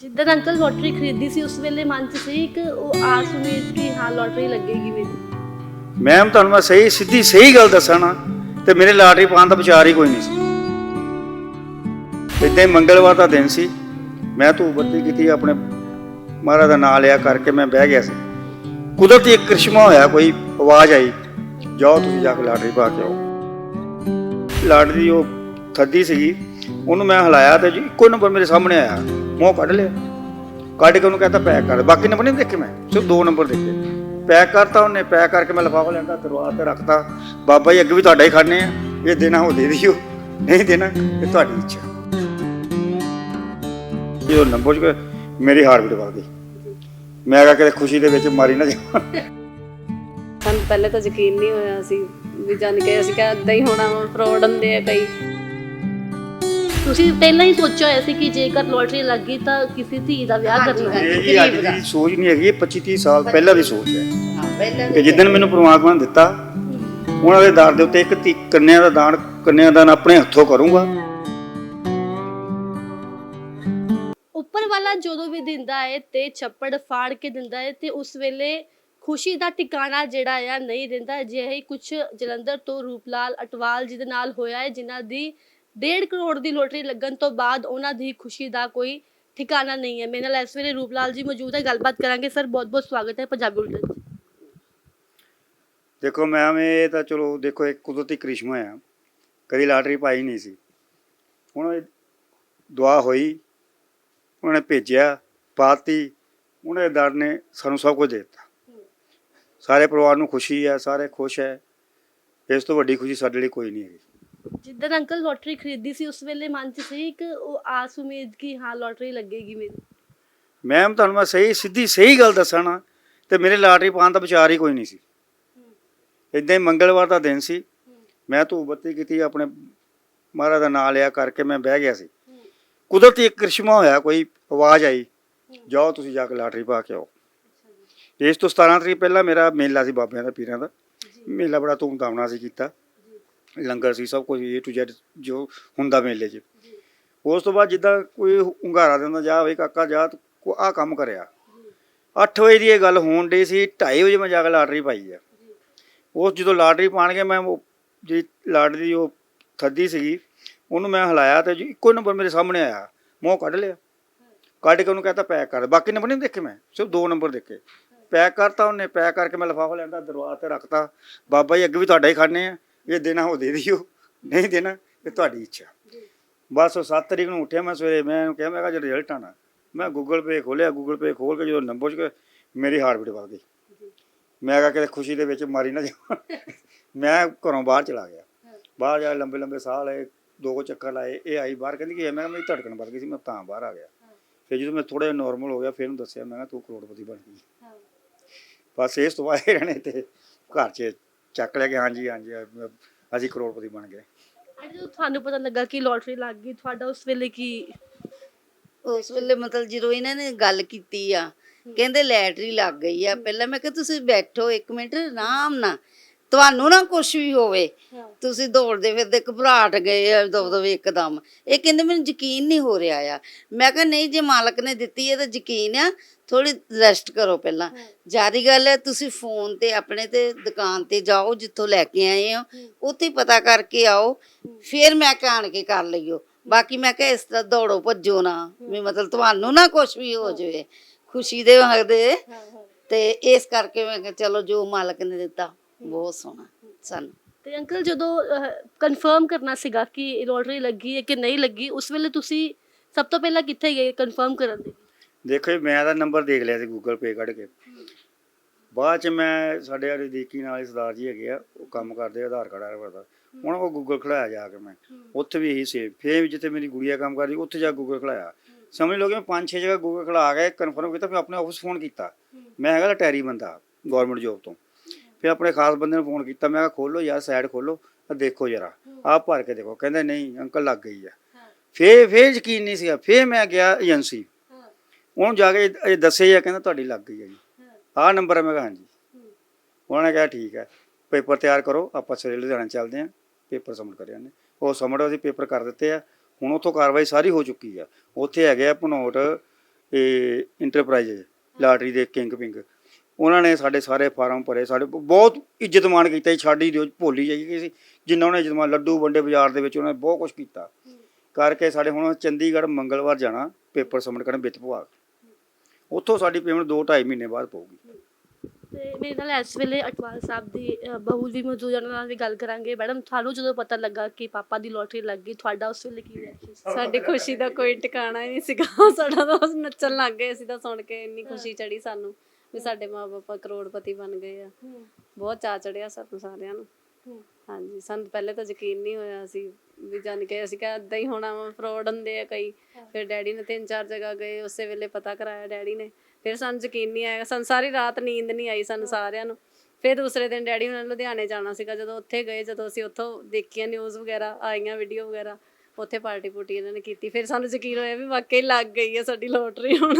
ਜਿੱਦਣ uncle lottery ਖਰੀਦੀ ਸੀ, ਉਸ ਵੇਲੇ ਮਨ 'ਚ ਸੀ ਕਿ ਉਹ ਆਸ ਉਮੀਦ ਕਿ ਹਾਂ ਲੋਟਰੀ ਲੱਗੇਗੀ ਮੇਰੀ। ਮੈਮ ਤੁਹਾਨੂੰ ਮੈਂ ਸਹੀ, ਸਿੱਧੀ ਸਹੀ ਗੱਲ ਦੱਸਾਂ ਨਾ, ਤੇ ਮੇਰੇ ਲਾਟਰੀ ਪਾਉਣ ਦਾ ਵਿਚਾਰ ਹੀ ਕੋਈ ਨਹੀਂ ਸੀ। ਇਦਾਂ ਹੀ ਮੰਗਲਵਾਰ ਦਾ ਦਿਨ ਸੀ, ਮੈਂ ਧੂਪ ਬੱਤੀ ਕੀਤੀ, ਆਪਣੇ ਮਹਾਰਾਜ ਦਾ ਨਾਮ ਲਿਆ ਕਰਕੇ ਮੈਂ ਬਹਿ ਗਿਆ ਸੀ। ਕੁਦਰਤੀ ਇੱਕ ਕ੍ਰਿਸ਼ਮਾ ਹੋਇਆ, ਕੋਈ ਆਵਾਜ਼ ਆਈ, ਜਾਓ ਤੁਸੀਂ ਜਾ ਕੇ ਲਾਟਰੀ ਪਾ ਕੇ ਆਓ। ਲਾਟਰੀ ਉਹ ਥੱਦੀ ਸੀਗੀ ਉਹਨੂੰ ਮੈਂ ਹਿਲਾਇਆ ਤੇ ਜੀ ਇੱਕੋ ਨੰਬਰ ਮੇਰੇ ਸਾਹਮਣੇ ਆਇਆ। ਮੂੰਹ ਕੱਢ ਲਿਆ। ਕੱਢ ਕੇ ਉਹਨੂੰ ਕਹਿੰਦਾ ਪੈਕ ਕਰ। ਬਾਕੀ ਨੰਬਰ ਨਹੀਂ ਦੇਖੇ ਮੈਂ, ਸਿਰਫ ਦੋ ਨੰਬਰ ਦੇਖੇ। ਪੈਕ ਕਰਤਾ ਉਹਨੇ, ਪੈਕ ਕਰਕੇ ਮੈਂ ਲਿਫਾਫਾ ਲੈਂਦਾ ਦਰਵਾਜ਼ੇ ਤੇ ਰੱਖਤਾ। ਬਾਬਾ ਜੀ, ਅੱਗੇ ਵੀ ਤੁਹਾਡਾ ਹੀ ਖੜਨੇ ਆ। ਇਹ ਦੇਣਾ ਉਹ ਦੇ ਦਿਓ ਨਹੀਂ ਦੇਣਾ, ਇਹ ਤੁਹਾਡੀ ਇੱਛਾ। ਇਹ ਨੰਬਰ ਚ ਮੇਰੀ ਹਾਰ ਵੀ ਵੱਧ ਗਈ ਮੈਂ ਕਿਹਾ ਕਿਤੇ ਖੁਸ਼ੀ ਦੇ ਵਿੱਚ ਮਾਰੀ ਨਾ ਜਾਵਾਂ। ਸਾਨੂੰ ਪਹਿਲੇ ਤਾਂ ਯਕੀਨ ਨਹੀਂ ਹੋਇਆ ਸੀ ਵੀ ਜਾਣ ਕੇ ਅਸੀਂ ਕਿਹਾ ਏਦਾਂ ਹੀ ਹੋਣਾ ਹੁਣ ਹੁੰਦੇ ਆ ਕਈ। ਤੁਸੀਂ ਪਹਿਲਾਂ ਹੀ ਸੋਚਿਆ ਹੋਇਆ ਸੀ ਕਿ ਜੇਕਰ ਲੋਟਰੀ ਲੱਗ ਗਈ ਤਾਂ ਕਿਸੇ ਧੀ ਦਾ ਵਿਆਹ ਕਰਨਾ ਹੈ। ਇਹ ਜੀ ਅੱਜ ਦੀ ਸੋਚ ਨਹੀਂ ਹੈਗੀ ਇਹ 25 30 ਸਾਲ ਪਹਿਲਾਂ ਦੀ ਸੋਚ ਹੈ। ਕਿ ਜਿੱਦਣ ਮੈਨੂੰ ਪ੍ਰਮਾਤਮਾ ਨੇ ਦਿੱਤਾ ਉਹਨਾਂ ਦੇ ਦਰ ਦੇ ਉੱਤੇ ਇੱਕ ਧੀ ਕੰਨਿਆ ਦਾ ਦਾਨ ਕੰਨਿਆ ਦਾਨ ਆਪਣੇ ਹੱਥੋਂ ਕਰੂੰਗਾ। ਉੱਪਰ ਵਾਲਾ ਜਦੋਂ ਵੀ ਦਿੰਦਾ ਹੈ ਤੇ ਛੱਪੜ ਫਾੜ ਕੇ ਦਿੰਦਾ ਹੈ ਤੇ ਉਸ ਵੇਲੇ ਖੁਸ਼ੀ ਦਾ ਟਿਕਾਣਾ ਜਿਹੜਾ ਆ ਨਹੀਂ ਦਿੰਦਾ। ਅਜਿਹੇ ਕੁਝ ਜਲੰਧਰ ਤੋਂ ਰੂਪਲਾਲ ਅਟਵਾਲ ਜੀ ਦੇ ਨਾਲ ਹੋਇਆ ਹੈ ਜਿਨ੍ਹਾਂ ਦੀ 1.5 ਕਰੋੜ ਦੀ ਲੋਟਰੀ ਲੱਗਣ ਤੋਂ ਬਾਅਦ ਉਹਨਾਂ ਦੀ ਖੁਸ਼ੀ ਦਾ ਕੋਈ ਠਿਕਾਣਾ ਨਹੀਂ ਹੈ। ਮੇਰੇ ਨਾਲ ਇਸ ਵੇਲੇ ਰੂਪਲਾਲ ਜੀ ਮੌਜੂਦ ਹੈ। ਗੱਲਬਾਤ ਕਰਾਂਗੇ। ਸਰ, ਬਹੁਤ ਬਹੁਤ ਸਵਾਗਤ ਹੈ ਪੰਜਾਬੀ ਉਲਟਨ 'ਚ ਦੇਖੋ ਮੈਮ ਇਹ ਤਾਂ ਚਲੋ, ਦੇਖੋ, ਇੱਕ ਕੁਦਰਤੀ ਕ੍ਰਿਸ਼ਮਾ ਆ। ਕਦੀ ਲਾਟਰੀ ਪਾਈ ਨਹੀਂ ਸੀ। ਹੁਣ ਇਹ ਦੁਆ ਹੋਈ, ਉਹਨਾਂ ਨੇ ਭੇਜਿਆ, ਪਾਤੀ, ਉਹਨਾਂ ਦੇ ਦਰ ਨੇ ਸਾਨੂੰ ਸਭ ਕੁਝ ਦੇ ਦਿੱਤਾ। ਸਾਰੇ ਪਰਿਵਾਰ ਨੂੰ ਖੁਸ਼ੀ ਹੈ, ਸਾਰੇ ਖੁਸ਼ ਹੈ। ਇਸ ਤੋਂ ਵੱਡੀ ਖੁਸ਼ੀ ਸਾਡੇ ਲਈ ਕੋਈ ਨਹੀਂ ਹੈਗੀ। ਜਿੱਦਣ ਅੰਕਲ ਲੋਟਰੀ ਖਰੀਦੀ ਸੀ ਉਸ ਵੇਲੇ ਮਨ 'ਚ ਸੀ ਕਿ ਉਹ ਆਸ ਉਮੀਦ ਕਿ ਹਾਂ ਲੋਟਰੀ ਲੱਗੇਗੀ ਮੇਰੀ। ਮੈਮ ਤੁਹਾਨੂੰ ਮੈਂ ਸਹੀ ਸਿੱਧੀ ਸਹੀ ਗੱਲ ਦੱਸਾਂ ਨਾ ਤੇ ਮੇਰੇ ਲਾਟਰੀ ਪਾਉਣ ਦਾ ਵਿਚਾਰ ਹੀ ਕੋਈ ਨਹੀਂ ਸੀ। ਇਦਾਂ ਹੀ ਮੰਗਲਵਾਰ ਦਾ ਦਿਨ ਸੀ ਮੈਂ ਧੂਪ ਬੱਤੀ ਕੀਤੀ ਆਪਣੇ ਮਹਾਰਾਜ ਦਾ ਨਾਮ ਲਿਆ ਕਰਕੇ ਮੈਂ ਬਹਿ ਗਿਆ ਸੀ। ਕੁਦਰਤੀ ਇੱਕ ਕ੍ਰਿਸ਼ਮਾ ਹੋਇਆ ਕੋਈ ਆਵਾਜ਼ ਆਈ ਜਾਓ ਤੁਸੀਂ ਜਾ ਕੇ ਲਾਟਰੀ ਪਾ ਕੇ ਆਓ। ਇਸ ਤੋਂ 17 ਤਰੀਕ ਪਹਿਲਾਂ ਮੇਰਾ ਮੇਲਾ ਸੀ ਬਾਬਿਆਂ ਦਾ ਪੀਰਾਂ ਦਾ। ਮੇਲਾ ਬੜਾ ਧੂਮਧਾਮ ਨਾਲ ਸੀ ਕੀਤਾ। ਲੰਗਰ ਸੀ, ਸਭ ਕੁਝ ਏ ਟੂ Z ਜੋ ਹੁੰਦਾ ਮੇਲੇ 'ਚ। ਉਸ ਤੋਂ ਬਾਅਦ ਜਿੱਦਾਂ ਕੋਈ ਹੁੰਗਾਰਾ ਦਿੰਦਾ, ਜਾ ਵੇ ਕਾਕਾ, ਜਾ ਤੂੰ ਆਹ ਕੰਮ ਕਰਿਆ। 8 ਵਜੇ ਦੀ ਇਹ ਗੱਲ ਹੋਣ ਡਈ ਸੀ 2:30 ਵਜੇ ਮੈਂ ਜਾ ਕੇ ਲਾਟਰੀ ਪਾਈ ਆ। ਉਸ ਜਦੋਂ ਲਾਟਰੀ ਪਾਣ ਕੇ ਮੈਂ ਉਹ ਜਿਹੜੀ ਲਾਟਰੀ ਦੀ ਉਹ ਥੱਦੀ ਸੀਗੀ, ਉਹਨੂੰ ਮੈਂ ਹਿਲਾਇਆ ਤੇ ਇੱਕੋ ਨੰਬਰ ਮੇਰੇ ਸਾਹਮਣੇ ਆਇਆ, ਮੂੰਹ ਕੱਢ ਲਿਆ। ਕੱਢ ਕੇ ਉਹਨੂੰ ਕਹਿੰਦਾ ਪੈਕ ਕਰ। ਬਾਕੀ ਨੰਬਰ ਨਹੀਂ ਦੇਖੇ ਮੈਂ, ਸਿਰਫ ਦੋ ਨੰਬਰ ਦੇਖੇ। ਪੈਕ ਕਰਤਾ ਉਹਨੇ, ਪੈਕ ਕਰਕੇ ਮੈਂ ਲਿਫਾਫਾ ਲੈਂਦਾ, ਦਰਵਾਜ਼ੇ ਤੇ ਰੱਖਤਾ। ਬਾਬਾ ਜੀ, ਅੱਗੇ ਵੀ ਤੁਹਾਡਾ ਹੀ ਖੜਨੇ ਆ। ਇਹ ਦੇਣਾ ਉਹ ਦੇ ਦਿਓ ਨਹੀਂ ਦੇਣਾ ਇਹ ਤੁਹਾਡੀ ਇੱਛਾ। ਬਸ ਉਹ 7 ਤਰੀਕ ਨੂੰ ਉੱਠਿਆ ਮੈਂ ਸਵੇਰੇ ਮੈਂ ਕਿਹਾ ਮੈਂ ਕਿਹਾ ਜੇ ਰਿਜ਼ਲਟ ਆਣਾ ਮੈਂ ਗੂਗਲ ਪੇ ਖੋਲਿਆ ਗੂਗਲ ਪੇ ਖੋਲ ਕੇ ਜਦੋਂ ਨੰਬਰ ਚ ਮੇਰੀ ਹਾਰਟ ਬੀਟ ਵੱਧ ਗਈ। ਮੈਂ ਕਿਹਾ ਕਿਤੇ ਖੁਸ਼ੀ ਦੇ ਵਿੱਚ ਮਾਰੀ ਨਾ ਜਾਵਾਂ। ਮੈਂ ਘਰੋਂ ਬਾਹਰ ਚਲਾ ਗਿਆ। ਬਾਹਰ ਜਾ ਲੰਬੇ ਲੰਬੇ ਸਾਹ ਲਏ ਦੋ ਚੱਕਰ ਲਾਏ ਇਹ ਆਈ ਬਾਹਰ ਕਹਿੰਦੀ ਕਿ ਮੈਂ ਕਿਹਾ ਮੇਰੀ ਧੜਕਣ ਵੱਧ ਗਈ ਸੀ ਮੈਂ ਤਾਂ ਬਾਹਰ ਆ ਗਿਆ। ਫਿਰ ਜਦੋਂ ਮੈਂ ਥੋੜਾ ਜਿਹਾ ਨਾਰਮਲ ਹੋ ਗਿਆ ਫਿਰ ਉਹਨੂੰ ਦੱਸਿਆ ਮੈਂ ਕਿਹਾ ਤੂੰ ਕਰੋੜਪਤੀ ਬਣ ਗਈ। ਬਸ ਇਸ ਤੋਂ ਬਾਅਦ ਇਹਨਾਂ ਨੇ ਤੇ ਘਰ 'ਚ ਚੱਕ ਲਿਆ ਕਿ ਹਾਂਜੀ ਹਾਂਜੀ ਅਸੀਂ ਕਰੋੜਪਤੀ ਬਣ ਗਏ। ਅੱਜ ਜਦੋਂ ਤੁਹਾਨੂੰ ਪਤਾ ਲੱਗਾ ਕਿ ਲੋਟਰੀ ਲੱਗ ਗਈ ਤੁਹਾਡਾ ਉਸ ਵੇਲੇ ਕੀ? ਉਸ ਵੇਲੇ ਮਤਲਬ ਜਦੋਂ ਇਹਨਾਂ ਨੇ ਗੱਲ ਕੀਤੀ ਆ ਕਹਿੰਦੇ ਲੈਟਰੀ ਲੱਗ ਗਈ ਆ। ਪਹਿਲਾਂ ਮੈਂ ਕਿਹਾ ਤੁਸੀਂ ਬੈਠੋ ਇੱਕ ਮਿੰਟ ਆਰਾਮ ਨਾਲ। ਤੁਹਾਨੂੰ ਨਾ ਕੁਝ ਵੀ ਹੋਵੇ। ਤੁਸੀਂ ਦੌੜਦੇ ਫਿਰਦੇ ਘਬਰਾਹਟ ਗਏ ਆ ਦੋ ਦੋ ਇੱਕਦਮ। ਇਹ ਕਹਿੰਦੇ ਮੈਨੂੰ ਯਕੀਨ ਨਹੀਂ ਹੋ ਰਿਹਾ ਆ। ਮੈਂ ਕਿਹਾ ਨਹੀਂ ਜੇ ਮਾਲਕ ਨੇ ਦਿੱਤੀ ਹੈ ਤਾਂ ਯਕੀਨ ਆ ਥੋੜੀ ਰੈਸਟ ਕਰੋ ਪਹਿਲਾਂ। ਜਿਆਦੀ ਗੱਲ ਹੈ ਤੁਸੀਂ ਫੋਨ ਤੇ ਆਪਣੇ ਤੇ ਦੁਕਾਨ ਤੇ ਜਾਓ ਜਿੱਥੋਂ ਲੈ ਕੇ ਆਏ ਹੋ। ਉੱਥੇ ਪਤਾ ਕਰਕੇ ਆਓ। ਫਿਰ ਮੈਂ ਕਾਣ ਕੇ ਕਰ ਲਈਓ। ਬਾਕੀ ਮੈਂ ਕਿਹਾ ਇਸ ਤਰ੍ਹਾਂ ਦੌੜੋ ਭੱਜੋ ਨਾ। ਵੀ ਮਤਲਬ ਤੁਹਾਨੂੰ ਨਾ ਕੁਝ ਵੀ ਹੋ ਜਾਵੇ। ਖੁਸ਼ੀ ਦੇ ਵਕਤੇ ਤੇ ਇਸ ਕਰਕੇ ਮੈਂ ਕਿਹਾ ਚਲੋ ਜੋ ਮਾਲਕ ਨੇ ਦਿੱਤਾ। ਬਹੁਤ ਸੋਹਣਾ। ਸਾਨੂੰ ਤੇ ਅੰਕਲ ਜਦੋਂ ਕਨਫਰਮ ਕਰਨਾ ਸੀਗਾ ਕਿ ਲੋਟਰੀ ਲੱਗੀ ਹੈ ਕਿ ਨਹੀਂ ਲੱਗੀ ਉਸ ਵੇਲੇ ਤੁਸੀਂ ਸਭ ਤੋਂ ਪਹਿਲਾਂ ਕਿੱਥੇ ਗਏ ਕਨਫਰਮ ਕਰਨ ਦੇ? ਦੇਖੋ ਮੈਂ ਤਾਂ ਨੰਬਰ ਦੇਖ ਲਿਆ ਸੀ ਗੂਗਲ ਪੇ ਕੱਢ ਕੇ। ਬਾਅਦ ਚ ਮੈਂ ਸਾਡੇ ਵਾਲੇ ਦੇਖੀ ਨਾਲ ਹੀ ਸਰਦਾਰ ਜੀ ਹੈਗੇ ਆ ਉਹ ਕੰਮ ਕਰਦੇ ਆ ਆਧਾਰ ਕਾਰਡ ਵਾਲੇ ਦਾ। ਉਹਨਾਂ ਕੋਲ ਗੂਗਲ ਖੜਾਇਆ ਜਾ ਕੇ ਮੈਂ। ਉੱਥੇ ਵੀ ਇਹੀ ਸੇਮ ਫੇਰ ਜਿੱਥੇ ਮੇਰੀ ਗੁੜੀਆ ਕੰਮ ਕਰਦੀ ਉੱਥੇ ਜਾ ਗੂਗਲ ਖੜਾਇਆ। ਸਮਝ ਲਓ ਕਿ ਮੈਂ ਪੰਜ ਛੇ ਜਗ੍ਹਾ ਗੂਗਲ ਖੜਾ ਕੇ ਕਨਫਰਮ ਕੀਤਾ ਫਿਰ ਆਪਣੇ ਆਫਿਸ ਫੋਨ ਕੀਤਾ। ਮੈਂ ਹੈਗਾ ਟੈਰੀ ਬੰਦਾ ਗਵਰਨਮੈਂਟ ਜੋਬ ਤੋਂ। ਫਿਰ ਆਪਣੇ ਖਾਸ ਬੰਦੇ ਨੂੰ ਫੋਨ ਕੀਤਾ, ਮੈਂ ਕਿਹਾ, ਖੋਲੋ ਯਾਰ ਸਾਈਡ ਖੋਲੋ ਆ ਦੇਖੋ ਜਰਾ, ਆਹ ਭਰ ਕੇ ਦੇਖੋ। ਕਹਿੰਦੇ, ਨਹੀਂ, ਅੰਕਲ ਲੱਗ ਗਈ ਆ। ਫੇਰ ਫੇਰ ਯਕੀਨ ਨਹੀਂ ਸੀਗਾ। ਫੇਰ ਮੈਂ ਗਿਆ ਏਜੰਸੀ। ਉਹਨੂੰ ਜਾ ਕੇ ਇਹ ਦੱਸੇ ਆ, ਕਹਿੰਦਾ, ਤੁਹਾਡੀ ਲੱਗ ਗਈ ਹੈ ਜੀ। ਆਹ ਨੰਬਰ ਹੈ ਮੈਂ ਕਿਹਾ, ਹਾਂਜੀ। ਉਹਨਾਂ ਨੇ ਕਿਹਾ, ਠੀਕ ਹੈ ਪੇਪਰ ਤਿਆਰ ਕਰੋ, ਆਪਾਂ ਸਵੇਰੇ ਲੁਧਿਆਣਾ ਚੱਲਦੇ ਹਾਂ ਪੇਪਰ ਸਬਮਿਟ ਕਰਿਆ ਨੇ ਉਹ ਸਬਮਿਟ ਅਸੀਂ ਪੇਪਰ ਕਰ ਦਿੱਤੇ ਆ। ਹੁਣ ਉੱਥੋਂ ਕਾਰਵਾਈ ਸਾਰੀ ਹੋ ਚੁੱਕੀ ਆ। ਉੱਥੇ ਹੈਗੇ ਆ ਭਨੋਟ, ਇਹ ਇੰਟਰਪ੍ਰਾਈਜ਼ ਲਾਟਰੀ ਦੇ ਕਿੰਗ ਪਿੰਗ। ਉਹਨਾਂ ਨੇ ਸਾਡੇ ਸਾਰੇ ਫਾਰਮ ਭਰੇ ਸਾਡੇ ਬਹੁਤ ਇੱਜ਼ਤ ਮਾਣ ਕੀਤਾ ਜੀ ਛਾੜੀ ਦਿਓ ਭੋਲੀ ਜਾਈਏ ਸੀ ਜਿੰਨਾ ਉਹਨੇ ਇੱਜ਼ਤ ਮਾਣ ਲੱਡੂ ਵੰਡੇ ਬਾਜ਼ਾਰ ਦੇ ਵਿੱਚ ਉਹਨਾਂ ਨੇ ਬਹੁਤ ਕੁਝ ਕੀਤਾ। ਕਰਕੇ ਸਾਡੇ ਹੁਣ ਚੰਡੀਗੜ੍ਹ ਮੰਗਲਵਾਰ ਜਾਣਾ ਪੇਪਰ ਸਬਮਿਟ ਕਰਨ ਵਿੱਤ ਵਿਭਾਗ। ਉੱਥੋਂ ਸਾਡੀ ਪੇਮੈਂਟ 2 2.5 ਮਹੀਨੇ ਬਾਅਦ ਪਊਗੀ। ਤੇ ਮੇਰੇ ਨਾਲ ਇਸ ਵੇਲੇ ਅਟਵਾਲ ਸਾਹਿਬ ਦੀ ਬਹੂ ਵੀ ਮੌਜੂਦ ਹੈ, ਉਹਨਾਂ ਨਾਲ ਵੀ ਗੱਲ ਕਰਾਂਗੇ। ਮੈਡਮ ਤੁਹਾਨੂੰ ਜਦੋਂ ਪਤਾ ਲੱਗਾ ਕਿ ਪਾਪਾ ਦੀ ਲੋਟਰੀ ਲੱਗ ਗਈ ਤੁਹਾਡਾ ਉਸ ਵੇਲੇ ਕੀ ਰਿਐਕਸ਼ਨ ਸੀ? ਸਾਡੀ ਖੁਸ਼ੀ ਦਾ ਕੋਈ ਟਿਕਾਣਾ ਹੀ ਨਹੀਂ ਸੀਗਾ। ਸਾਡਾ ਤਾਂ ਨੱਚਣ ਲੱਗ ਗਏ ਅਸੀਂ ਤਾਂ ਸੁਣ ਕੇ ਇੰਨੀ ਖੁਸ਼ੀ ਚੜੀ ਸਾਨੂੰ। ਵੀ ਸਾਡੇ ਮਾਪੇ ਕਰੋੜਪਤੀ ਬਣ ਗਏ ਆ। ਬਹੁਤ ਚਾਅ ਚੜਿਆ ਸਾਨੂੰ ਸਾਰਿਆਂ ਨੂੰ। ਹਾਂਜੀ ਸਾਨੂੰ ਪਹਿਲੇ ਤਾਂ ਯਕੀਨ ਨਹੀਂ ਹੋਇਆ ਸੀ ਵੀ ਜਾਣ ਕੇ ਅਸੀਂ ਕਿਹਾ ਏਦਾਂ ਹੀ ਹੋਣਾ ਵਾ ਫਰਾਡ ਹੁੰਦੇ ਆ ਕਈ। ਫਿਰ ਡੈਡੀ ਨੇ ਤਿੰਨ ਚਾਰ ਜਗ੍ਹਾ ਗਏ ਉਸੇ ਵੇਲੇ ਪਤਾ ਕਰਾਇਆ ਡੈਡੀ ਨੇ। ਫਿਰ ਸਾਨੂੰ ਯਕੀਨ ਨਹੀਂ ਆਇਆ ਸਾਨੂੰ ਸਾਰੀ ਰਾਤ ਨੀਂਦ ਨਹੀਂ ਆਈ ਸਾਨੂੰ ਸਾਰਿਆਂ ਨੂੰ। ਫਿਰ ਦੂਸਰੇ ਦਿਨ ਡੈਡੀ ਉਹਨਾਂ ਨੇ ਲੁਧਿਆਣੇ ਜਾਣਾ ਸੀਗਾ ਜਦੋਂ ਉੱਥੇ ਗਏ ਜਦੋਂ ਅਸੀਂ ਉੱਥੋਂ ਦੇਖੀਆਂ ਨਿਊਜ਼ ਵਗੈਰਾ ਆਈਆਂ ਵੀਡੀਓ ਵਗੈਰਾ ਉੱਥੇ ਪਾਰਟੀ ਪੂਟੀ ਇਹਨਾਂ ਨੇ ਕੀਤੀ। ਫਿਰ ਸਾਨੂੰ ਯਕੀਨ ਹੋਇਆ ਵੀ ਵਾਕਈ ਲੱਗ ਗਈ ਹੈ ਸਾਡੀ ਲੋਟਰੀ ਹੁਣ।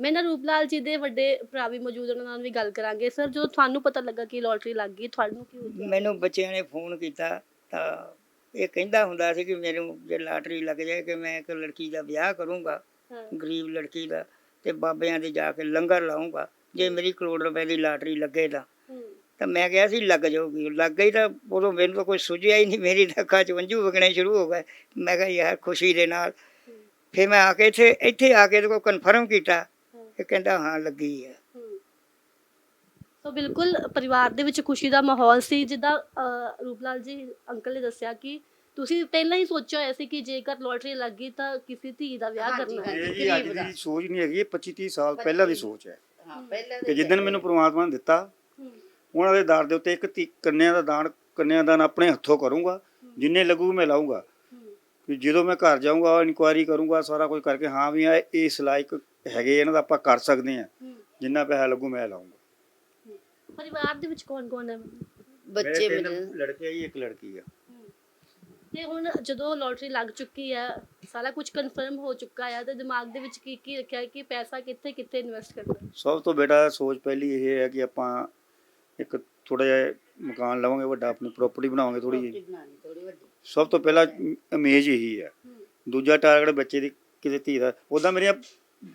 ਮੈਂ ਨਾ ਰੂਪਲਾਲ ਜੀ ਦੇ ਵੱਡੇ ਭਰਾ ਵੀ ਮੌਜੂਦ ਹੈ, ਉਹਨਾਂ ਨਾਲ ਵੀ ਗੱਲ ਕਰਾਂਗੇ। ਸਰ ਜਦੋਂ ਤੁਹਾਨੂੰ ਪਤਾ ਲੱਗਾ ਕਿ ਲੋਟਰੀ ਲੱਗ ਗਈ ਤੁਹਾਨੂੰ ਕੀ ਹੋਇਆ ਮੈਨੂੰ ਬੱਚਿਆਂ ਨੇ ਫੋਨ ਕੀਤਾ ਤਾਂ ਇਹ ਕਹਿੰਦਾ ਹੁੰਦਾ ਸੀ ਕਿ ਮੈਨੂੰ ਜੇ ਲਾਟਰੀ ਲੱਗ ਜਾਏ ਕਿ ਮੈਂ ਇੱਕ ਲੜਕੀ ਦਾ ਵਿਆਹ ਕਰੂੰਗਾ ਹਾਂ। ਗਰੀਬ ਲੜਕੀ ਦਾ ਤੇ ਬਾਬਿਆਂ ਦੇ ਜਾ ਕੇ ਲੰਗਰ ਲਾਉਂਗਾ ਜੇ ਮੇਰੀ ਕਰੋੜ ਰੁਪਏ ਦੀ ਲਾਟਰੀ ਲੱਗੇ ਤਾਂ। ਹੂੰ। ਤਾਂ ਮੈਂ ਕਿਹਾ ਸੀ ਲੱਗ ਜਾਊਗੀ। ਲੱਗ ਗਈ ਤਾਂ ਉਦੋਂ ਮੈਨੂੰ ਤਾਂ ਕੋਈ ਸੁਝਿਆ ਹੀ ਨਹੀਂ ਮੇਰੀ ਤਾਂ ਅੱਖਾਂ 'ਚ ਵੰਝੂ ਵਗਣੇ ਸ਼ੁਰੂ ਹੋ ਗਏ। ਮੈਂ ਕਿਹਾ ਯਾਰ ਖੁਸ਼ੀ ਦੇ ਨਾਲ। ਫਿਰ ਮੈਂ ਆ ਕੇ ਇੱਥੇ ਇੱਥੇ ਆ ਕੇ ਇਹਦੇ ਕੋਲ ਕਨਫਰਮ ਕੀਤਾ। ਇਹ ਕਹਿੰਦਾ ਹਾਂ ਲੱਗੀ ਹੈ ਹਮ। ਸੋ ਬਿਲਕੁਲ ਪਰਿਵਾਰ ਦੇ ਵਿੱਚ ਖੁਸ਼ੀ ਦਾ ਮਾਹੌਲ ਸੀ ਜਿੱਦਾਂ ਅਹ, ਰੂਪਲਾਲ ਜੀ ਅੰਕਲ ਨੇ ਦੱਸਿਆ ਕਿ ਤੁਸੀਂ ਪਹਿਲਾਂ ਹੀ ਸੋਚਿਆ ਹੋਇਆ ਸੀ ਕਿ ਜੇਕਰ ਲੋਟਰੀ ਲੱਗ ਗਈ ਤਾਂ ਕਿਸੇ ਧੀ ਦਾ ਵਿਆਹ ਹਾਂਜੀ, ਕਰਨਾ ਹੈ। ਇਹ ਜੀ ਅੱਜ ਦੀ ਸੋਚ ਨਹੀਂ ਹੈਗੀ ਇਹ 25 30 ਸਾਲ ਪਹਿਲਾਂ ਦੀ ਸੋਚ ਹੈ। ਹਾਂ ਪਹਿਲਾਂ ਕਿ ਜਿੱਦਣ ਮੈਨੂੰ ਪ੍ਰਮਾਤਮਾ ਨੇ ਦਿੱਤਾ ਉਹਨਾਂ ਦੇ ਦਰ ਦੇ ਉੱਤੇ ਇੱਕ ਧੀ- ਕੰਨਿਆ ਦਾ ਦਾਨ ਕੰਨਿਆ ਦਾਨ ਆਪਣੇ ਹੱਥੋਂ ਕਰੂੰਗਾ ਜਿੰਨੇ ਲੱਗੂ ਮੈਂ ਲਾਉਂਗਾ ਕਿ ਜਦੋਂ ਮੈਂ ਘਰ ਜਾਊਂਗਾ ਇਨਕੁਆਇਰੀ ਕਰੂੰਗਾ ਸਾਰਾ ਕੁਝ ਕਰਕੇ ਹਾਂ ਵੀ ਆ ਇਸ ਲਾਇਕ ਹੈਗੇ ਇਹਨਾਂ ਦਾ ਆਪਾਂ ਕਰ ਸਕਦੇ ਆ ਜਿੰਨਾ ਪੈਸਾ ਲੱਗੂ ਮੈਂ ਲਾਉਂਗਾ। ਪਰਿਵਾਰ ਦੇ ਵਿੱਚ ਕੌਣ ਕੌਣ ਹੈ? ਬੱਚੇ ਮੇਰੇ ਤਿੰਨ ਲੜਕੇ ਆ ਜੀ ਇੱਕ ਲੜਕੀ ਆ। ਤੇ ਹੁਣ ਜਦੋਂ ਲੋਟਰੀ ਲੱਗ ਚੁੱਕੀ ਹੈ ਸਾਰਾ ਕੁਝ ਕਨਫਰਮ ਹੋ ਚੁੱਕਾ ਹੈ ਤੇ ਦਿਮਾਗ ਦੇ ਵਿੱਚ ਕੀ ਕੀ ਰੱਖਿਆ ਹੈ ਕਿ ਪੈਸਾ ਕਿੱਥੇ ਕਿੱਥੇ ਇਨਵੈਸਟ ਕਰਨਾ? ਹੈ? ਸਭ ਤੋਂ ਬੇਟਾ ਸੋਚ ਪਹਿਲੀ ਇਹ ਹੈ ਕਿ ਆਪਾਂ ਇੱਕ ਥੋੜਾ ਜਿਹਾ ਮਕਾਨ ਲਵਾਂਗੇ ਵੱਡਾ ਆਪਣੀ ਪ੍ਰਾਪਰਟੀ ਬਣਾਵਾਂਗੇ ਥੋੜੀ ਜਿਹੀ। ਬਣਾਉਣੀ ਥੋੜੀ ਵੱਡੀ। ਸਭ ਤੋਂ ਪਹਿਲਾਂ ਇਮੇਜ ਇਹੀ ਹੈ। ਦੂਜਾ ਟਾਰਗੇਟ ਬੱਚੇ ਦੀ ਕਿਸੇ ਧੀ ਦਾ। ਉਦਾਂ ਮੇਰੀਆਂ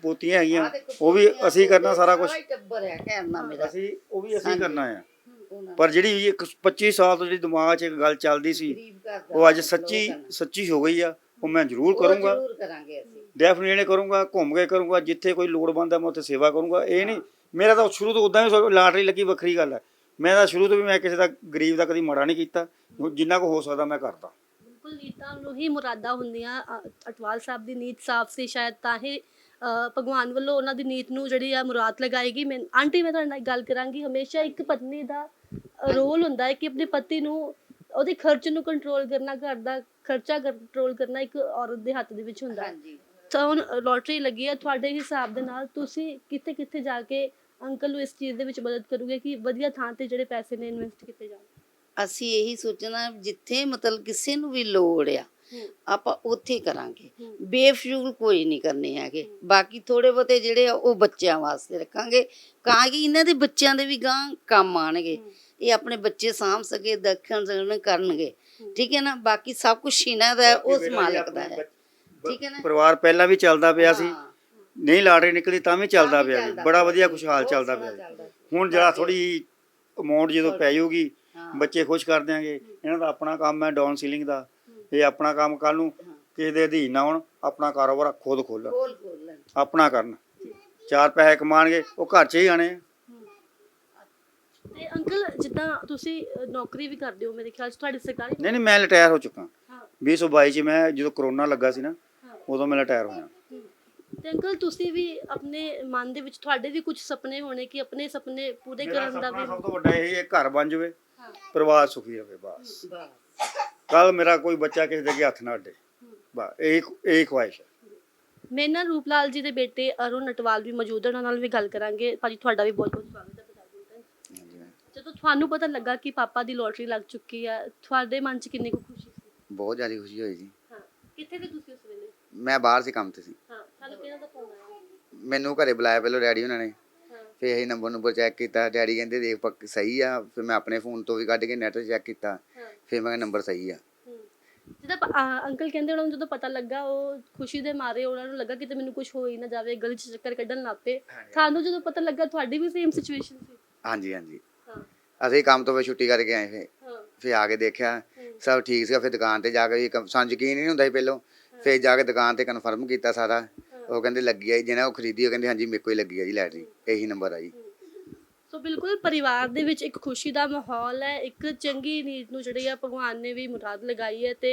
ਪੋਤੀਆਂ ਹੈਗੀਆਂ ਉਹ ਵੀ ਅਸੀਂ ਕਰਨਾ ਸਾਰਾ ਕੁਝ ਸਾਰਾ ਹੀ ਟੱਬਰ ਹੈ ਕਹਿਣਾ ਮੇਰਾ। ਅਸੀਂ ਉਹ ਵੀ ਅਸੀਂ। ਕਰਨਾ ਆ। ਪਰ ਜਿਹੜੀ ਇੱਕ 25 ਸਾਲ ਤੋਂ ਜਿਹੜੀ ਦਿਮਾਗ 'ਚ ਇੱਕ ਗੱਲ ਚੱਲਦੀ ਸੀ ਉਹ ਅੱਜ ਸੱਚੀ। ਸੱਚੀ ਹੋ ਗਈ ਆ ਉਹ ਮੈਂ ਜ਼ਰੂਰ ਕਰੂੰਗਾ। ਜ਼ਰੂਰ ਕਰਾਂਗੇ ਅਸੀਂ। ਡੈਫੀਨੇਟਲੀ ਕਰੂੰਗਾ ਘੁੰਮ ਕੇ ਕਰੂੰਗਾ ਜਿੱਥੇ ਕੋਈ ਲੋੜਵੰਦ ਹੈ ਮੈਂ ਉੱਥੇ ਸੇਵਾ ਕਰੂੰਗਾ। ਇਹ ਨਹੀਂ ਮੇਰਾ ਤਾਂ ਸ਼ੁਰੂ ਤੋਂ ਉਦਾਂ ਹੀ ਲਾਟਰੀ ਲੱਗੀ ਵੱਖਰੀ ਗੱਲ ਹੈ। ਮੈਂ ਤਾਂ ਸ਼ੁਰੂ ਤੋਂ ਵੀ ਮੈਂ ਕਿਸੇ ਦਾ ਗਰੀਬ ਦਾ ਕਦੀ ਮਾੜਾ ਨਹੀਂ ਕੀਤਾ ਜਿੰਨਾ ਕੋ ਹੋ ਸਕਦਾ ਮੈਂ ਕਰਦਾ। ਬਿਲਕੁਲ ਨੀਤਾਂ ਨੂੰ ਹੀ ਮੁਰਾਦਾਂ ਹੁੰਦੀਆਂ ਅਟਵਾਲ ਸਾਹਿਬ ਦੀ ਨੀਤ ਸਾਫ਼ ਸੀ ਸ਼ਾਇਦ ਤਾਂ ਹੀ ਭਗਵਾਨ ਵੱਲੋਂ ਉਹਨਾਂ ਦੀ ਨੀਤ ਨੂੰ ਜਿਹੜੀ ਆ ਮੁਰਾਦ ਲਗਾਏਗੀ। ਮੈਂ ਆਂਟੀ ਮੈਂ ਤੁਹਾਡੇ ਨਾਲ ਗੱਲ ਕਰਾਂਗੀ। ਹਮੇਸ਼ਾ ਇੱਕ ਪਤਨੀ ਦਾ ਰੋਲ ਹੁੰਦਾ ਹੈ ਕਿ ਆਪਣੇ ਪਤੀ ਨੂੰ ਉਹਦੇ ਖਰਚ ਨੂੰ ਕੰਟਰੋਲ ਕਰਨਾ ਘਰ ਦਾ ਖਰਚਾ ਕੰਟਰੋਲ ਕਰਨਾ ਇੱਕ ਔਰਤ ਦੇ ਹੱਥ ਦੇ ਵਿੱਚ ਹੁੰਦਾ ਹੈ। ਹਾਂਜੀ। ਤਾਂ ਹੁਣ ਲੋਟਰੀ ਲੱਗੀ ਹੈ ਤੁਹਾਡੇ ਹਿਸਾਬ ਦੇ ਨਾਲ ਤੁਸੀਂ ਕਿੱਥੇ ਕਿੱਥੇ ਜਾ ਕੇ ਅੰਕਲ ਨੂੰ ਇਸ ਚੀਜ਼ ਦੇ ਵਿੱਚ ਮਦਦ ਕਰੋਗੇ ਕਿ ਵਧੀਆ ਥਾਂ ਤੇ ਜਿਹੜੇ ਪੈਸੇ ਨੇ ਇਨਵੈਸਟ ਕੀਤੇ ਜਾਣ? ਅਸੀਂ ਇਹੀ ਸੋਚਣਾ ਜਿੱਥੇ ਮਤਲਬ ਕਿਸੇ ਨੂੰ ਵੀ ਲੋੜ ਆ। ਆਪਾਂ ਉੱਥੇ ਕਰਾਂਗੇ। ਬੇਫਜ਼ੂਲ ਕੋਈ ਨਹੀਂ ਕਰਨੇ ਹੈਗੇ। ਬਾਕੀ ਥੋੜੇ ਬਹੁਤੇ ਜਿਹੜੇ ਆ ਉਹ ਬੱਚਿਆਂ ਵਾਸਤੇ ਰੱਖਾਂਗੇ। ਤਾਂ ਕਿ ਇਹਨਾਂ ਦੇ ਬੱਚਿਆਂ ਦੇ ਵੀ ਗਾਂ ਕੰਮ ਆਣਗੇ। ਇਹ ਆਪਣੇ ਬੱਚੇ ਸਾਂਭ ਸਕੇ ਦੇਖਣ ਸਕਣ ਕਰਨਗੇ। ਠੀਕ ਹੈ ਨਾ? ਬਾਕੀ ਸਭ ਕੁਝ ਇਹਨਾਂ ਦਾ ਉਸ ਮਾਲਕ ਦਾ ਹੈ। ਠੀਕ ਹੈ ਨਾ? ਪਰਿਵਾਰ ਪਹਿਲਾਂ ਵੀ ਚੱਲਦਾ ਪਿਆ ਸੀ। ਨਹੀਂ ਲਾਟਰੀ ਨਿਕਲੀ ਤਾਂ ਵੀ ਚੱਲਦਾ ਪਿਆ ਬੜਾ। ਵਧੀਆ ਖੁਸ਼ਹਾਲ ਚੱਲਦਾ ਪਿਆ। ਹੁਣ ਜਿਹੜਾ ਥੋੜੀ ਅਮਾਉਂਟ ਜਦੋਂ ਪੈ ਜਾਊਗੀ ਹਾਂ। ਬੱਚੇ ਖੁਸ਼ ਕਰ ਦਿਆਂਗੇ। ਇਹਨਾਂ ਦਾ ਆਪਣਾ ਕੰਮ ਹੈ ਡਾਊਨ ਸੀਲਿੰਗ ਦਾ। ਇਹ ਆਪਣਾ ਕੰਮ ਕੱਲ ਨੂੰ ਕਿਸੇ ਦੇ ਅਧੀਨ ਨਾ ਹੋਣ ਆਪਣਾ ਕਾਰੋਬਾਰ ਖੁਦ ਖੋਲਣ। ਖੋਲ ਖੋਲ ਲੈਣ। ਆਪਣਾ ਕਰਨ। ਚਾਰ ਪੈਸੇ ਕਮਾਣਗੇ ਉਹ ਘਰ 'ਚ ਹੀ ਆਣੇ ਆ। ਤੇ ਅੰਕਲ ਜਿੱਦਾਂ ਤੁਸੀਂ ਅ, ਨੌਕਰੀ ਵੀ ਕਰਦੇ ਹੋ ਮੇਰੇ ਖਿਆਲ 'ਚ ਤੁਹਾਡੀ ਸਰਕਾਰੀ ਨਹੀਂ ਨਹੀਂ ਮੈਂ ਰਿਟਾਇਰ ਹੋ ਚੁੱਕਾ। ਹਾਂ। 2022 ਚ ਮੈਂ ਜਦੋਂ ਕਰੋਨਾ ਲੱਗਾ ਸੀ ਨਾ ਹਾਂ। ਉਦੋਂ ਮੈਂ ਰਿਟਾਇਰ ਹੋਇਆ। ਤੇ ਅੰਕਲ ਤੁਸੀਂ ਵੀ ਆਪਣੇ ਮਨ ਦੇ ਵਿੱਚ ਤੁਹਾਡੇ ਵੀ ਕੁਝ ਸੁਪਨੇ ਹੋਣੇ ਕਿ ਆਪਣੇ ਸੁਪਨੇ ਪੂਰੇ ਮੇਰਾ ਕਰਨ ਦਾ ਸੁਪਨਾ ਵੀ ਸਭ ਤੋਂ ਵੱਡਾ ਇਹ ਹੈ ਘਰ ਬਣ ਜਾਵੇ ਹਾਂ। ਪਰਿਵਾਰ ਸੁਖੀ ਰਹੇ ਬਸ। ਬਸ। ਕੱਲ ਮੇਰਾ ਕੋਈ ਬੱਚਾ ਕਿਸੇ ਦੇ ਅੱਗੇ ਹੱਥ ਨਾ ਅੱਡੇ। ਬਸ ਇਹ ਇਹ ਖੁਆਇਸ਼ ਹੈ। ਮੇਰੇ ਨਾਲ ਰੂਪਲਾਲ ਜੀ ਦੇ ਬੇਟੇ ਅਰੁਣ ਨਟਵਾਲ ਵੀ ਮੌਜੂਦ ਹੈ ਉਹਨਾਂ ਨਾਲ ਵੀ ਗੱਲ ਕਰਾਂਗੇ। ਭਾਜੀ ਤੁਹਾਡਾ ਵੀ ਬਹੁਤ ਬਹੁਤ ਸਵਾਗਤ ਹੈ ਜਦੋਂ ਤੁਹਾਨੂੰ ਪਤਾ ਲੱਗਾ ਕਿ ਪਾਪਾ ਦੀ ਲੋਟਰੀ ਲੱਗ ਚੁੱਕੀ ਹੈ ਤੁਹਾਡੇ ਮਨ 'ਚ ਕਿੰਨੀ ਕੁ ਖੁਸ਼ੀ ਸੀ? ਬਹੁਤ ਜ਼ਿਆਦਾ ਖੁਸ਼ੀ ਹੋਈ ਜੀ। ਹਾਂ ਕਿੱਥੇ ਤੇ ਤੁਸੀਂ ਉਸ ਵੇਲੇ? ਮੈਂ ਬਾਹਰ ਸੀ ਕੰਮ ਤੇ ਸੀ। ਹਾਂ ਤੁਹਾਨੂੰ ਕਿਹਨਾਂ ਦਾ ਫੋਨ ਆਇਆ? ਮੈਨੂੰ ਘਰੇ ਬੁਲਾਇਆ ਪਹਿਲਾਂ ਡੈਡੀ ਉਹਨਾਂ ਨੇ। ਫਿਰ ਅਸੀਂ ਨੰਬਰ ਨੰਬਰ ਚੈੱਕ ਕੀਤਾ। ਡੈਡੀ ਕਹਿੰਦੇ ਦੇਖ ਪੱਕ ਸਹੀ ਆ। ਫਿਰ ਮੈਂ ਆਪਣੇ ਫੋਨ ਤੋਂ ਵੀ ਕੱਢ ਕੇ ਨੈਟ ਚੈੱਕ ਕੀਤਾ। ਫਿਰ ਮੈਂ ਕਿਹਾ ਨੰਬਰ ਸਹੀ ਆ। ਪ- ਆ, ਅੰਕਲ ਕਹਿੰਦੇ ਉਹਨਾਂ ਨੂੰ ਜਦੋਂ ਪਤਾ ਲੱਗਾ ਉਹ ਖੁਸ਼ੀ ਦੇ ਮਾਰੇ ਉਹਨਾਂ ਨੂੰ ਲੱਗਾ ਕਿ ਤੇ ਮੈਨੂੰ ਕੁਝ ਹੋ ਹੀ ਨਾ ਜਾਵੇ ਗਲੀ 'ਚ ਚੱਕਰ ਕੱਢਣ ਲੱਗ ਪਏ। ਤੁਹਾਨੂੰ ਜਦੋਂ ਪਤਾ ਲੱਗਾ ਤੁਹਾਡੀ ਵੀ ਸੇਮ ਸਿਚੁਏਸ਼ਨ ਸੀ? ਹਾਂਜੀ ਹਾਂਜੀ। ਹਾਂ। ਅਸੀਂ ਕੰਮ ਤੋਂ ਫਿਰ ਛੁੱਟੀ ਕਰਕੇ ਆਏ ਫਿਰ। ਹਾਂ। ਫਿਰ ਆ ਕੇ ਦੇਖਿਆ ਸਭ ਠੀਕ ਸੀਗਾ। ਫਿਰ ਦੁਕਾਨ ਤੇ ਜਾ ਕੇ ਵੀ ਕੰਮ- ਸਾਨੂੰ ਯਕੀਨ ਹੀ ਨਹੀਂ ਹੁੰਦਾ ਸੀ ਪਹਿਲੋਂ। ਫਿਰ ਜਾ ਕੇ ਦੁਕਾਨ ਤੇ ਕਨਫਰਮ ਕੀਤਾ ਸਾਰਾ। ਉਹ ਕਹਿੰਦੇ ਲੱਗੀ ਆ ਜੀ ਜਿਹਨੇ ਉਹ ਖਰੀਦੀ, ਉਹ ਕਹਿੰਦੇ, ਹਾਂਜੀ, ਮੇਰੇ ਕੋਲ ਹੀ ਲੱਗੀ ਆ ਜੀ ਲੈਟਰੀ ਇਹੀ ਨੰਬਰ ਆ ਜੀ। ਸੋ ਬਿਲਕੁਲ ਪਰਿਵਾਰ ਦੇ ਵਿੱਚ ਇੱਕ ਖੁਸ਼ੀ ਦਾ ਮਾਹੌਲ ਹੈ, ਇੱਕ ਚੰਗੀ ਨੀਤ ਨੂੰ ਜਿਹੜੀ ਆ ਭਗਵਾਨ ਨੇ ਵੀ ਮੁਰਾਦ ਲਗਾਈ ਹੈ ਤੇ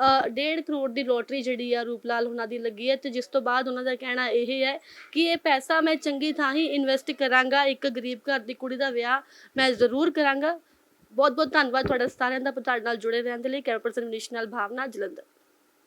1.5 ਕਰੋੜ ਦੀ ਲੋਟਰੀ ਜਿਹੜੀ ਆ ਰੂਪਲਾਲ ਉਹਨਾਂ ਦੀ ਲੱਗੀ ਹੈ ਤੇ ਜਿਸ ਤੋਂ ਬਾਅਦ ਉਹਨਾਂ ਦਾ ਕਹਿਣਾ ਇਹ ਹੈ ਕਿ ਇਹ ਪੈਸਾ ਮੈਂ ਚੰਗੀ ਥਾਂ ਹੀ ਇਨਵੈਸਟ ਕਰਾਂਗਾ, ਇੱਕ ਗਰੀਬ ਘਰ ਦੀ ਕੁੜੀ ਦਾ ਵਿਆਹ ਮੈਂ ਜ਼ਰੂਰ ਕਰਾਂਗਾ। ਬਹੁਤ ਬਹੁਤ ਧੰਨਵਾਦ ਤੁਹਾਡਾ ਸਾਰਿਆਂ ਦਾ ਤੁਹਾਡੇ ਨਾਲ ਜੁੜੇ ਰਹਿਣ ਦੇ ਲਈ ਕੈਮਰਾ ਪਰਸਨ ਮਨੀਸ਼ ਨਾਲ ਭਾਵਨਾ ਜਲੰਧਰ।